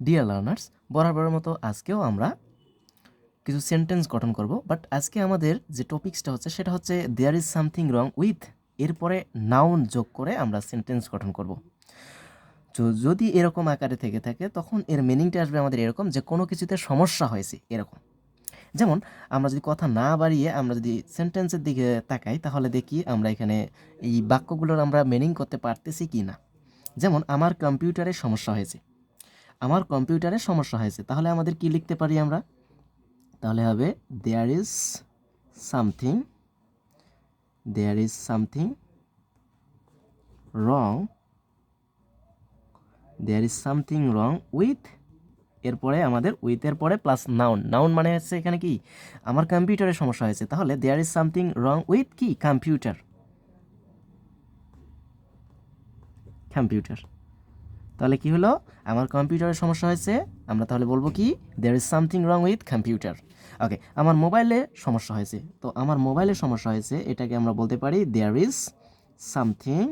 Dear learners বরাবরের মতো আজকেও আমরা কিছু সেন্টেন্স গঠন করব বাট আজকে আমাদের যে টপিক্সটা হচ্ছে সেটা হচ্ছে there is something wrong with এরপরে নাউন যোগ করে আমরা সেন্টেন্স গঠন করব। তো যদি এরকম আকারে থেকে থাকে, তখন এর মিনিংটা আসবে আমাদের এরকম যে কোনো কিছুতে সমস্যা হয়েছে এরকম। যেমন, আমরা যদি কথা না বাড়িয়ে আমরা যদি সেন্টেন্সের দিকে তাকাই, তাহলে দেখি আমরা এখানে এই বাক্যগুলোর আমরা মিনিং করতে পারতেছি কি না যেমন, আমার কম্পিউটারে সমস্যা হয়েছে। আমার কম্পিউটারে সমস্যা হয়েছে। তাহলে আমাদের কি লিখতে পারি আমরা? তাহলে হবে there is something there is something wrong there is something wrong with এরপরে আমাদের উইথের পরে প্লাস নাউন নাউন মানে হচ্ছে এখানে কি? আমার কম্পিউটারে সমস্যা হয়েছে। তাহলে there is something wrong with কি? কম্পিউটার। কম্পিউটার। তাহলে কি হলো? আমার কম্পিউটারের সমস্যা হয়েছে। আমরা তাহলে বলব কি? There is something wrong with computer okay আমার মোবাইলে সমস্যা হয়েছে। তো আমার মোবাইলে সমস্যা হয়েছে, এটাকে আমরা বলতে পারি there is something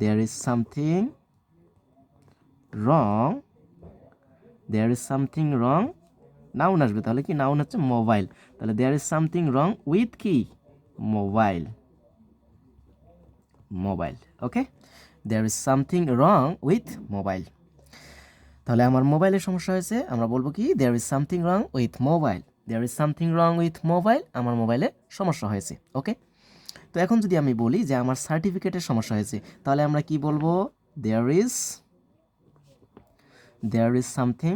there is something wrong there is something wrong noun আসবে। তাহলে কি? নাউন হচ্ছে মোবাইল তাহলে there is something wrong with কি? Mobile mobile okay there is something wrong with mobile তাহলে আমার মোবাইলের সমস্যা হয়েছে, আমরা বলব কি there is something wrong with mobile there is something wrong with mobile আমার মোবাইলে সমস্যা হয়েছে ওকে তো এখন যদি আমি বলি যে আমার সার্টিফিকেটের সমস্যা হয়েছে, তাহলে আমরা কি বলব? There is there is something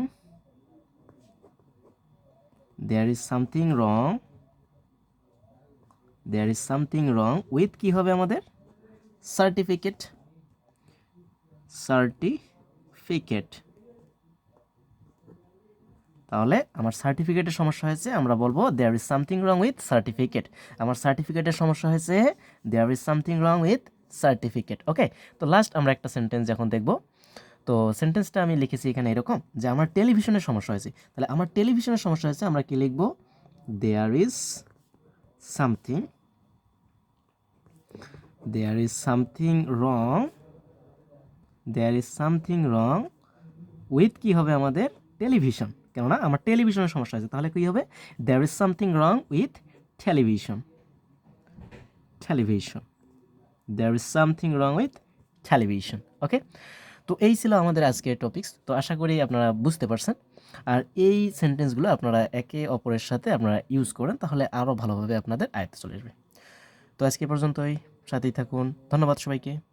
there is something wrong there is something wrong with কি হবে আমাদের? সার্টিফিকেট সার্টিফিকেট তাহলে আমার সার্টিফিকেটের সমস্যা হয়েছে, আমরা বলব there is something wrong with certificate আমার সার্টিফিকেটের সমস্যা হয়েছে there is something wrong with certificate okay তো লাস্ট আমরা একটা সেন্টেন্স এখন দেখব। তো সেন্টেন্সটা আমি লিখেছি এখানে এরকম, যে আমার টেলিভিশনের সমস্যা হয়েছে। তাহলে আমার টেলিভিশনের সমস্যা হয়েছে, আমরা কি লিখব? There is something there is something wrong there is something wrong with কি হবে আমাদের? টেলিভিশন কেননা আমার টেলিভিশনের সমস্যা আছে তাহলে কী হবে? There is something wrong with television television there is something wrong with television okay তো এই ছিল আমাদের আজকের টপিকস তো আশা করি আপনারা বুঝতে পারছেন। আর এই সেন্টেন্সগুলো আপনারা একে অপরের সাথে আপনারা ইউজ করেন, তাহলে আরও ভালোভাবে আপনাদের আয়ত্ত চলে আসবে। তো আজকে পর্যন্তই। সাথেই থাকুন। ধন্যবাদ সবাইকে।